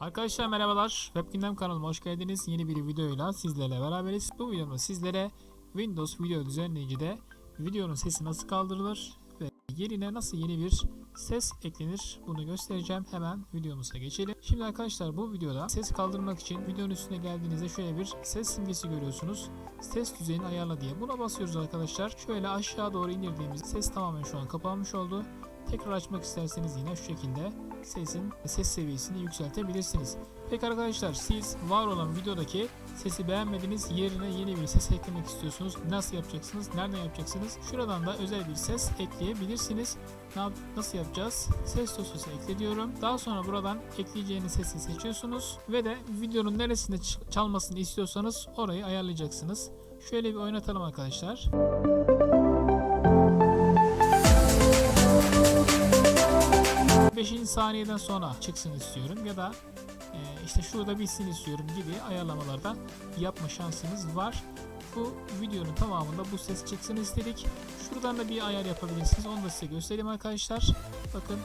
Arkadaşlar merhabalar. Web kanalıma hoş geldiniz. Yeni bir videoyla sizlerle beraberiz. Bu videomda sizlere Windows Video Düzenleyici'de videonun sesi nasıl kaldırılır ve yerine nasıl yeni bir ses eklenir bunu göstereceğim. Hemen videomuza geçelim. Şimdi arkadaşlar bu videoda ses kaldırmak için videonun üstüne geldiğinizde şöyle bir ses simgesi görüyorsunuz. Ses düzeyini ayarla diye. Buna basıyoruz arkadaşlar. Şöyle aşağı doğru indirdiğimiz ses tamamen şu an kapanmış oldu. Tekrar açmak isterseniz yine şu şekilde sesin ses seviyesini yükseltebilirsiniz. Peki arkadaşlar siz var olan videodaki sesi beğenmediniz yerine yeni bir ses eklemek istiyorsunuz. Nasıl yapacaksınız? Nereden yapacaksınız? Şuradan da özel bir ses ekleyebilirsiniz. Ne yap- nasıl yapacağız? Ses dosyası ekle diyorum. Daha sonra buradan ekleyeceğiniz sesi seçiyorsunuz ve de videonun neresinde çalmasını istiyorsanız orayı ayarlayacaksınız. Şöyle bir oynatalım arkadaşlar. 5. saniyeden sonra çıksın istiyorum ya da e, işte şurada bitsin istiyorum gibi ayarlamalarda yapma şansınız var. Bu videonun tamamında bu ses çıksın istedik. Şuradan da bir ayar yapabilirsiniz. Onu da size göstereyim arkadaşlar. Bakın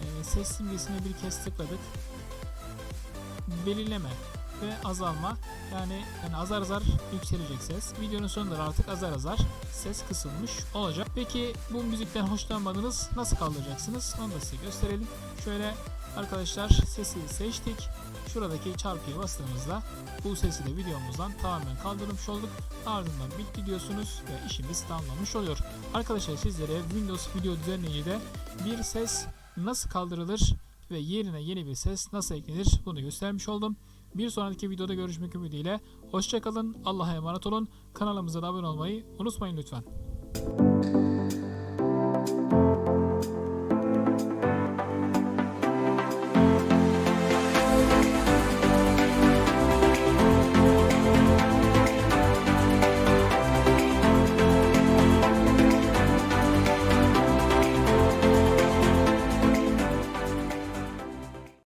e, ses simgesine bir kez tıkladık. Belirleme ve azalma yani, yani azar azar yükselecek ses. Videonun sonunda da artık azar azar ses kısılmış olacak. Peki bu müzikten hoşlanmadınız nasıl kaldıracaksınız? Onu da size gösterelim. Şöyle arkadaşlar sesi seçtik. Şuradaki çarpıya bastığımızda bu sesi de videomuzdan tamamen kaldırmış olduk. Ardından bitti diyorsunuz ve işimiz tamamlanmış oluyor. Arkadaşlar sizlere Windows Video Düzenleyici'de bir ses nasıl kaldırılır ve yerine yeni bir ses nasıl eklenir bunu göstermiş oldum. Bir sonraki videoda görüşmek ümidiyle. Hoşçakalın, Allah'a emanet olun. Kanalımıza da abone olmayı unutmayın lütfen. Müzik